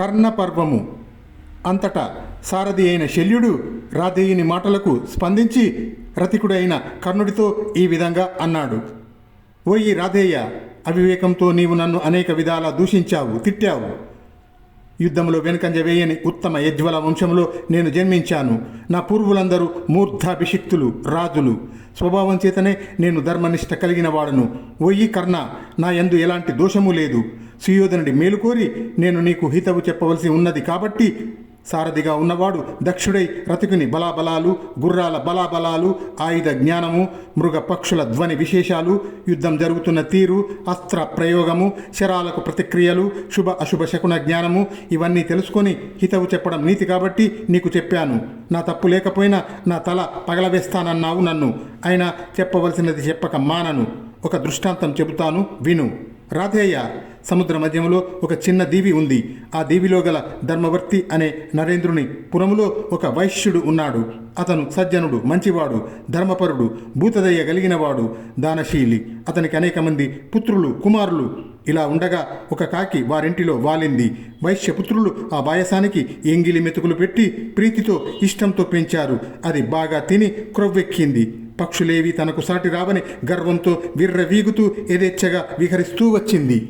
కర్ణపర్వము. అంతటా సారథి అయిన శల్యుడు రాధేయుని మాటలకు స్పందించి రతికుడైన కర్ణుడితో ఈ విధంగా అన్నాడు. ఓయి రాధేయ అవివేకంతో నీవు నన్ను అనేక విధాలా దూషించావు తిట్టావు. యుద్ధంలో వెనుకంజ వేయని ఉత్తమ యజ్వల వంశంలో నేను జన్మించాను. నా పూర్వులందరూ మూర్ధాభిషిక్తులు రాజులు. స్వభావం చేతనే నేను ధర్మనిష్ట కలిగిన వాడును. ఒయ్యి కర్ణ నా ఎందు ఎలాంటి దోషము లేదు. సుయోధనుడి మేలుకోరి నేను నీకు హితవు చెప్పవలసి ఉన్నది కాబట్టి సారథిగా ఉన్నవాడు దక్షుడై రతికుని బలాబలాలు గుర్రాల బలాబలాలు ఆయుధ జ్ఞానము మృగ పక్షుల ధ్వని విశేషాలు యుద్ధం జరుగుతున్న తీరు అస్త్ర ప్రయోగము శరాలకు ప్రతిక్రియలు శుభ అశుభ శకున జ్ఞానము ఇవన్నీ తెలుసుకొని హితవు చెప్పడం నీతి కాబట్టి నీకు చెప్పాను. నా తప్పు లేకపోయినా నా తల పగలవేస్తానన్నావు నన్ను. అయినా చెప్పవలసినది చెప్పక మానను. ఒక దృష్టాంతం చెబుతాను విను. రాధేయ సముద్ర మధ్యంలో ఒక చిన్న దీవి ఉంది. ఆ దీవిలో గల ధర్మవర్తి అనే నరేంద్రుని పురములో ఒక వైశ్యుడు ఉన్నాడు. అతను సజ్జనుడు మంచివాడు ధర్మపరుడు భూతదయ్య కలిగినవాడు దానశీలి. అతనికి అనేక మంది పుత్రులు కుమారులు. ఇలా ఉండగా ఒక కాకి వారింటిలో వాలింది. వైశ్యపుత్రులు ఆ బాయసానికి ఎంగిలి మెతుకులు పెట్టి ప్రీతితో ఇష్టంతో పెంచారు. అది బాగా తిని క్రొవ్వెక్కింది. పక్షులేవి తనకు సాటి రావని గర్వంతో విర్రవీగుతూ యథేచ్ఛగా విహరిస్తూ వచ్చింది.